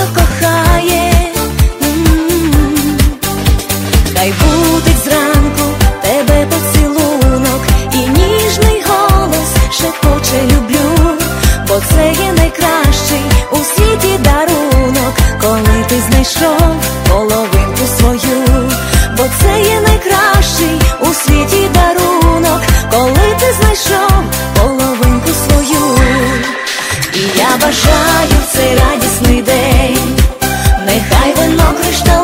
хто кохає. м. Хай будить зранку тебе поцілунок і ніжний голос шепоче люблю, бо це є найкращий у світі дарунок, коли ти знайшов половинку я бажаю в цей радісний день. Нехай вино кришталево